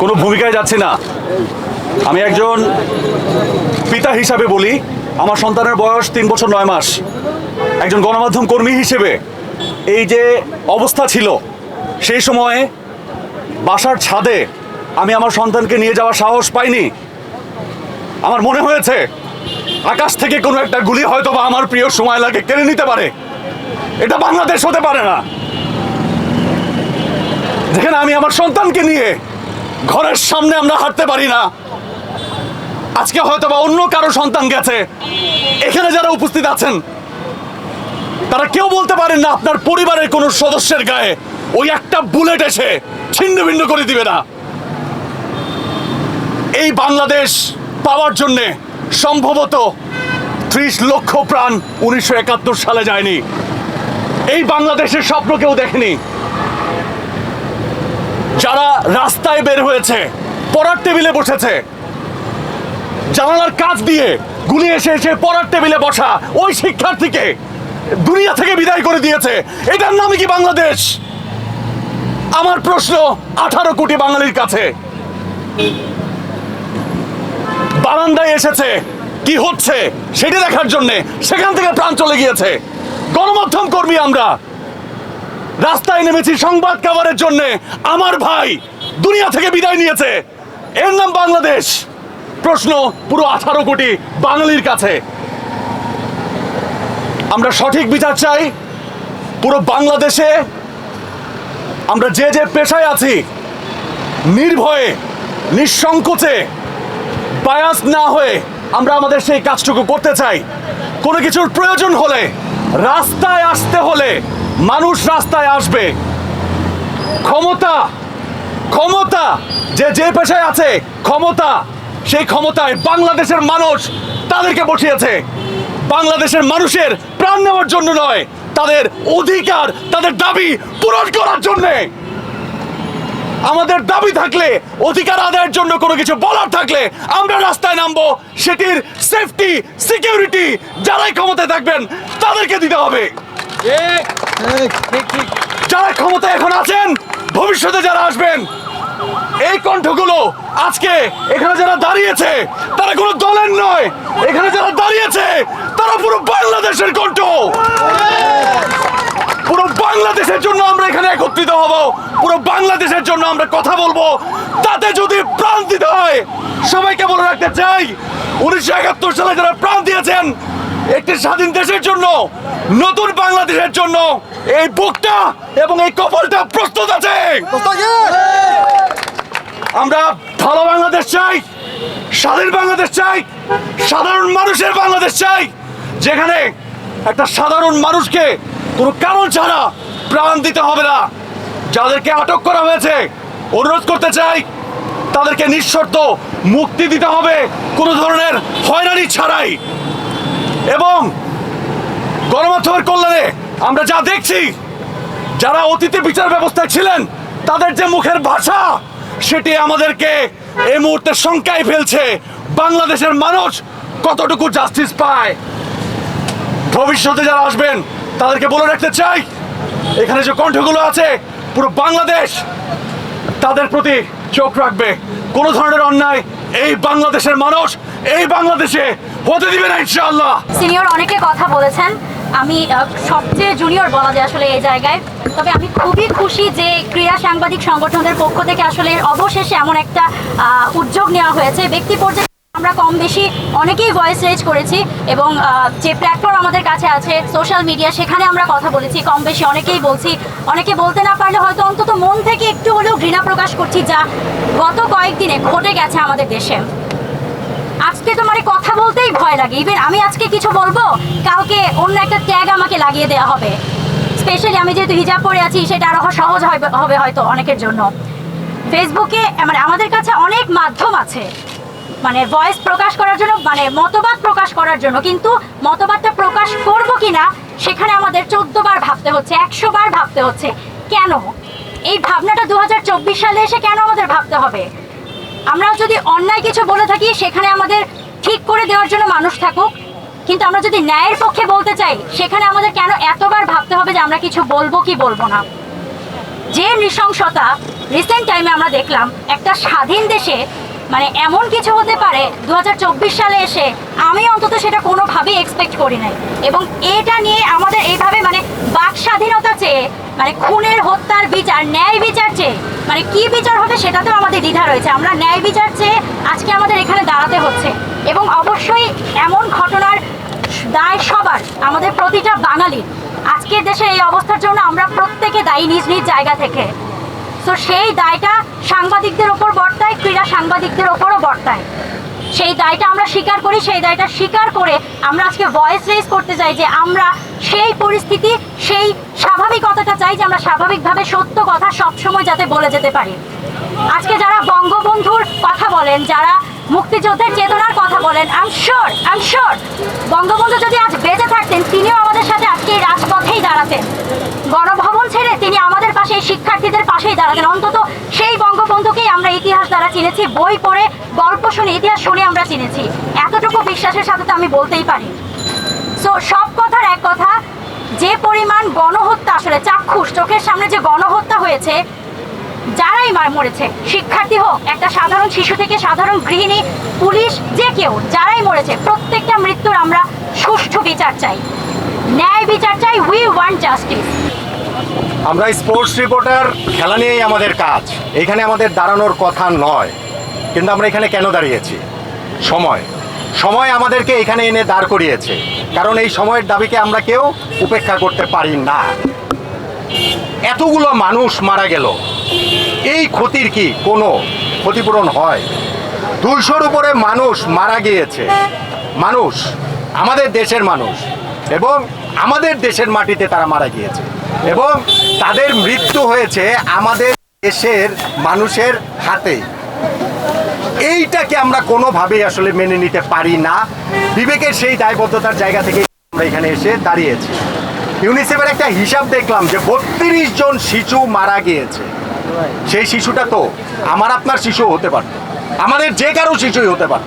কোনো ভূমিকায় যাচ্ছি না। আমি একজন পিতা হিসাবে বলি, আমার সন্তানের বয়স তিন বছর নয় মাস। একজন গণমাধ্যম কর্মী হিসেবে এই যে অবস্থা ছিল, সেই সময়ে বাসার ছাদে আমি আমার সন্তানকে নিয়ে যাওয়ার সাহস পাইনি। আমার মনে হয়েছে, আকাশ থেকে কোনো একটা গুলি হয়তো বা আমার প্রিয় সময় লাগে কেড়ে নিতে পারে। এটা বাংলাদেশ হতে পারে না। যেখানে আমি আমার সন্তানকে নিয়ে ঘরের সামনে আমরা হাঁটতে পারি না। আজকে হয়তো বা অন্য কারও সন্তান গেছে। এখানে যারা উপস্থিত আছেন, তারা কেউ বলতে পারেন না আপনার পরিবারের কোনো সদস্যের গায়ে ওই একটা বুলেট এসে ছিন্ন ভিন্ন করে দিবে না। এই বাংলাদেশ পাওয়ার জন্যে সম্ভবত ত্রিশ লক্ষ প্রাণ উনিশশো একাত্তর সালে যায়নি। এই বাংলাদেশের স্বপ্ন কেউ দেখেনি। যারা রাস্তায় বের হয়েছে, পড়ার টেবিলে বসেছে, জানালার কাজ দিয়ে গুলি এসে এসে পড়ার টেবিলে বসা ওই শিক্ষার্থীকে দুনিয়া থেকে বিদায় করে দিয়েছে। এটার নামই কি বাংলাদেশ? আমার প্রশ্ন, আঠারো কোটি বাঙালির কাছে। বারান্দায় এসেছে, কি হচ্ছে সেটা দেখার জন্য সেখান থেকে প্রাণ চলে গিয়েছে। গণমাধ্যম কর্মী আমরা রাস্তায় নেমেছি সংবাদ কাভারের জন্য। আমার ভাই দুনিয়া থেকে বিদায় নিয়েছে। এর নাম বাংলাদেশ। প্রশ্ন, পুরো আঠারো কোটি বাঙালির কাছে। আমরা সঠিক বিচার চাই। পুরো বাংলাদেশে আমরা যে যে পেশায় আছি, নির্ভয়ে, নিঃসংকোচে বায়াস না হয়ে আমরা আমাদের সেই কাজটুকু করতে চাই। কোনো কিছুর প্রয়োজন হলে, রাস্তায় আসতে হলে মানুষ রাস্তায় আসবে। ক্ষমতা ক্ষমতা, যে যে পেশায় আছে, ক্ষমতা, সেই ক্ষমতায় বাংলাদেশের মানুষ তাদেরকে বসিয়েছে। বাংলাদেশের মানুষের প্রাণ নেওয়ার জন্য নয়, তাদের অধিকার, তাদের দাবি পূরণ করার জন্যে। আমাদের দাবি থাকলে, অধিকার আদায়ের জন্য কোনো কিছু বলার থাকলে আমরা রাস্তায় নামবো। সেটির সেফটি সিকিউরিটি যারাই ক্ষমতায় থাকবেন, তাদেরকে দিতে হবে। যারা ক্ষমতা এখন আছেন, ভবিষ্যতে যারা আসবেন, এই কণ্ঠগুলো আজকে এখানে যারা দাঁড়িয়েছে, তারা কোনো দলের নয়। এখানে যারা দাঁড়িয়েছে, তারা পুরো বাংলাদেশের কণ্ঠ। পুরো বাংলাদেশের জন্য আমরা এখানে একত্রিত হব, পুরো বাংলাদেশের জন্য আমরা কথা বলব। তাতে যদি প্রাণ দিতে হয়, সবাইকে বলে রাখতে চাই, উনিশশো একাত্তর সালে যারা প্রাণ দিয়েছেন একটি স্বাধীন দেশের জন্য নতুন বাংলাদেশের জন্য এই বুকটা এবং এই কপালটা প্রস্তুত আছে। আমরা ভালো বাংলাদেশ চাই স্বাধীন বাংলাদেশ চাই সাধারণ মানুষের বাংলাদেশ চাই যেখানে একটা সাধারণ মানুষকে কোনো কারণ ছাড়া প্রাণ দিতে হবে না। যাদেরকে আটক করা হয়েছে অনুরোধ করতে চাই তাদেরকে নিঃশর্ত মুক্তি দিতে হবে। কোনো ধরনের হয়রানি ছাড়াই। এবং গণমাধ্যমের কল্যাণে আমরা যা দেখছি, যারা অতীতে বিচার ব্যবস্থায় ছিলেন, তাদের যে মুখের ভাষা, সেটি আমাদেরকে এই মুহূর্তে শঙ্কায় ফেলছে। বাংলাদেশের মানুষ কতটুকু জাস্টিস পায়? ভবিষ্যতে যারা আসবেন, তাদেরকে বলে রাখতে চাই, এখানে যে কণ্ঠগুলো আছে, পুরো বাংলাদেশ তাদের প্রতি চোখ রাখবে। কোনো ধরনের অন্যায় এই বাংলাদেশের মানুষ এই বাংলাদেশে হতে দিবে না ইনশাআল্লাহ। সিনিয়র অনেকে কথা বলেছেন। আমি সবচেয়ে জুনিয়র বলা যায় আসলে এই জায়গায়। তবে আমি খুবই খুশি যে ক্রীড়া সাংবাদিক সংগঠনের পক্ষ থেকে আসলে অবশেষে এমন একটা উদ্যোগ নেওয়া হয়েছে। ব্যক্তি পর্যায়ে আমরা কম বেশি অনেকেই ভয়েস রেজ করেছি এবং যে প্ল্যাটফর্ম আমাদের কাছে আছে সোশ্যাল মিডিয়া সেখানে আমরা কথা বলেছি, কম বেশি অনেকেই বলছি। অনেকে বলতে না পারলে হয়তো অন্তত মন থেকে একটু হলেও ঘৃণা প্রকাশ করছি যা গত কয়েকদিনে ঘটে গেছে আমাদের দেশে। আজকে তোমার এই কথা বলতেই ভয় লাগে। ইভেন আমি আজকে কিছু বলব, কাউকে অন্য একটা ট্যাগ আমাকে লাগিয়ে দেওয়া হবে। স্পেশালি আমি যেহেতু হিজাব পরে আছি, সেটা আরও সহজ হবে হবে হয়তো অনেকের জন্য। ফেসবুকে মানে আমাদের কাছে অনেক মাধ্যম আছে। মানে ভয়েস প্রকাশ করার জন্য মানে মতবাদ প্রকাশ করার জন্য। কিন্তু মতবাদটা প্রকাশ করব কিনা, সেখানে আমাদের চোদ্দ বার ভাবতে হচ্ছে, একশো বার ভাবতে হচ্ছে। কেন? এই ভাবনাটা দু হাজার চব্বিশ সালে এসে কেন আমাদের ভাবতে হবে? আমরা যদি অন্যায় কিছু বলে থাকি, সেখানে আমাদের ঠিক করে দেওয়ার জন্য মানুষ থাকুক। কিন্তু আমরা যদি ন্যায়ের পক্ষে বলতে চাই, সেখানে আমাদের কেন এতবার ভাবতে হবে যে আমরা কিছু বলব কি বলব না? যে নৃশংসতা রিসেন্ট টাইমে আমরা দেখলাম, একটা স্বাধীন দেশে মানে এমন কিছু হতে পারে দু হাজার চব্বিশ সালে এসে আমি অন্তত সেটা কোনোভাবেই এক্সপেক্ট করি নাই। এবং এটা নিয়ে আমাদের এইভাবে মানে বাক স্বাধীনতা চেয়ে মানে খুনের হত্যার বিচার, ন্যায় বিচার চেয়ে মানে কি বিচার হবে সেটাতেও আমাদের দ্বিধা রয়েছে। আমরা ন্যায় বিচার চেয়ে আজকে আমাদের এখানে দাঁড়াতে হচ্ছে। এবং অবশ্যই এমন ঘটনার দায় সবার, আমাদের প্রতিটা বাঙালি আজকের দেশে এই অবস্থার জন্য আমরা প্রত্যেকে দায়ী নিজ নিজ জায়গা থেকে। তো সেই দায়টা সাংবাদিকদের ওপর বর্তায়, ক্রীড়া সাংবাদিকদের ওপরও বর্তায়। সেই দায়টা আমরা স্বীকার করি, সেই দায়টা স্বীকার করে আমরা আজকে ভয়েস রেজ করতে চাই যে আমরা সেই পরিস্থিতি, সেই স্বাভাবিকতাটা চাই যে আমরা স্বাভাবিকভাবে সত্য কথা সবসময় যাতে বলে যেতে পারি। আজকে যারা বঙ্গবন্ধুর কথা বলেন, যারা মুক্তিযুদ্ধের চেতনার কথা বলেন আম শিওর আম বঙ্গবন্ধু যদি আজ বেঁচে থাকতেন, তিনিও আমাদের সাথে আজকে এই রাজপথেই দাঁড়াতেন। গণভবন ছেড়ে তিনি আমাদের পাশে এই শিক্ষার্থীদের পাশেই দাঁড়াতেন। অন্তত সেই বঙ্গবন্ধুকেই আমরা ইতিহাস দ্বারা চিনেছি, বই পড়ে, গল্প শুনে, ইতিহাস শুনে আমরা চিনেছি। এতটুকু বিশ্বাসের সাথে তো আমি বলতেই পারি। সো সব কথার এক কথা, যে পরিমাণ গণহত্যা আসলে, চাক্ষুষ, চোখের সামনে যে গণহত্যা হয়েছে, যারাই মার মরেছে, শিক্ষার্থী হোক, একটা সাধারণ শিশু থেকে সাধারণ গৃহিণী, পুলিশ, যে কেউ, যারাই মরেছে, প্রত্যেকটা মৃত্যুর আমরা সুষ্ঠু বিচার চাই। ন্যায় বিচার চাই উই ওয়ান্ট জাস্টিস আমরা স্পোর্টস রিপোর্টার, খেলা নিয়েই আমাদের কাজ। এখানে আমাদের দাঁড়ানোর কথা নয়। কিন্তু আমরা এখানে কেন দাঁড়িয়েছি? সময়। সময় আমাদেরকে এখানে এনে দাঁড় করিয়েছে। কারণ এই সময়ের দাবিকে আমরা কেউ উপেক্ষা করতে পারি না। এতগুলো মানুষ মারা গেল। এই ক্ষতির কি কোনো ক্ষতিপূরণ হয়? দুইশোর উপরে মানুষ মারা গিয়েছে। মানুষ, আমাদের দেশের মানুষ এবং আমাদের দেশের মাটিতে তারা মারা গিয়েছে। এবং তাদের মৃত্যু হয়েছে আমাদের দেশের মানুষের হাতে। এইটাকে আমরা কোনোভাবেই আসলে মেনে নিতে পারি না। বিবেকের সেই দায়বদ্ধতার জায়গা থেকে আমরা এখানে এসে দাঁড়িয়েছি। ইউনিসেফের একটা হিসাব দেখলাম যে বত্রিশ জন শিশু মারা গিয়েছে। সেই শিশুটা তো আমার আপনার শিশু হতে পারত। আমাদের যে কারও শিশুই হতে পারত।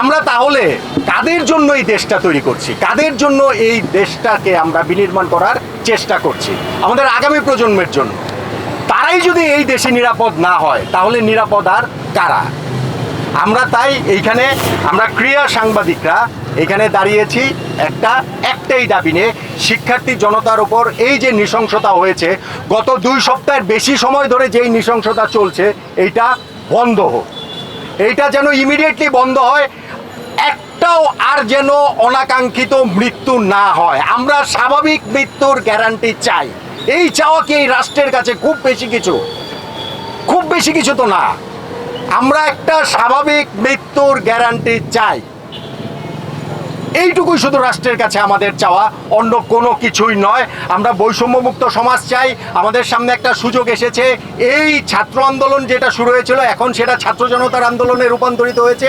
আমরা তাহলে কাদের জন্য এই দেশটা তৈরি করছি? কাদের জন্য এই দেশটাকে আমরা বিনির্মাণ করার চেষ্টা করছি? আমাদের আগামী প্রজন্মের জন্য। তারাই যদি এই দেশে নিরাপদ না হয়, তাহলে নিরাপদ আর কারা? আমরা তাই এইখানে, আমরা ক্রিয়া সাংবাদিকরা এখানে দাঁড়িয়েছি একটা, একটাই দাবি নিয়ে। শিক্ষার্থী জনতার উপর এই যে নৃশংসতা হয়েছে, গত দুই সপ্তাহের বেশি সময় ধরে যেই নৃশংসতা চলছে, এইটা বন্ধ হোক। এইটা যেন ইমিডিয়েটলি বন্ধ হয় একটাও আর যেন অনাকাঙ্ক্ষিত মৃত্যু না হয়। আমরা স্বাভাবিক মৃত্যুর গ্যারান্টি চাই। এই চাওয়া কি এই রাষ্ট্রের কাছে খুব বেশি কিছু? খুব বেশি কিছু তো না। আমরা একটা স্বাভাবিক মৃত্যুর গ্যারান্টি চাই। এইটুকুই শুধু রাষ্ট্রের কাছে আমাদের চাওয়া। অন্য কোনো কিছুই নয়। আমরা বৈষম্যমুক্ত সমাজ চাই। আমাদের সামনে একটা সুযোগ এসেছে। এই ছাত্র আন্দোলন যেটা শুরু হয়েছিল, এখন সেটা ছাত্র জনতার আন্দোলনে রূপান্তরিত হয়েছে।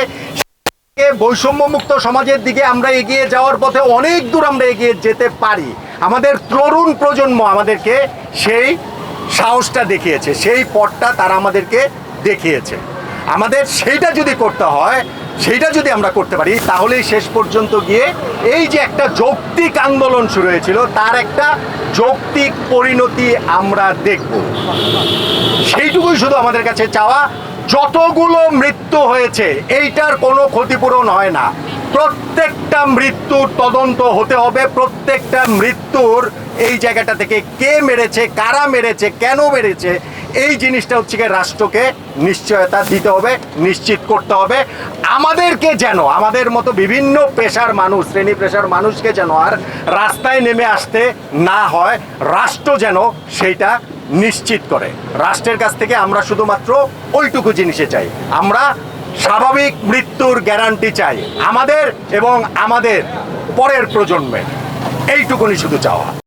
বৈষম্যমুক্ত সমাজের দিকে আমরা এগিয়ে যাওয়ার পথে অনেক দূর আমরা এগিয়ে যেতে পারি। আমাদের তরুণ প্রজন্ম আমাদেরকে সেই সাহসটা দেখিয়েছে, সেই পথটা তারা আমাদেরকে দেখিয়েছে। আমাদের সেইটা যদি করতে হয়, সেইটা যদি আমরা করতে পারি, তাহলেই শেষ পর্যন্ত গিয়ে এই যে একটা যৌক্তিক আন্দোলন শুরু হয়েছিল, তার একটা যৌক্তিক পরিণতি আমরা দেখব। সেইটুকুই শুধু আমাদের কাছে চাওয়া যতগুলো মৃত্যু হয়েছে, এইটার কোনো ক্ষতিপূরণ হয় না। প্রত্যেকটা মৃত্যুর তদন্ত হতে হবে, প্রত্যেকটা মৃত্যুর এই জায়গাটা থেকে কে মেরেছে, কারা মেরেছে, কেন মেরেছে, এই জিনিসটা হচ্ছে গিয়ে রাষ্ট্রকে নিশ্চয়তা দিতে হবে, নিশ্চিত করতে হবে। আমাদেরকে যেন, আমাদের মতো বিভিন্ন পেশার মানুষ, শ্রেণি পেশার মানুষকে যেন আর রাস্তায় নেমে আসতে না হয়, রাষ্ট্র যেন সেইটা নিশ্চিত করে। রাষ্ট্রের কাছ থেকে আমরা শুধুমাত্র ওইটুকু জিনিসে চাই। আমরা স্বাভাবিক মৃত্যুর গ্যারান্টি চাই। আমাদের এবং আমাদের পরের প্রজন্মের। এইটুকুনি শুধু চাওয়া।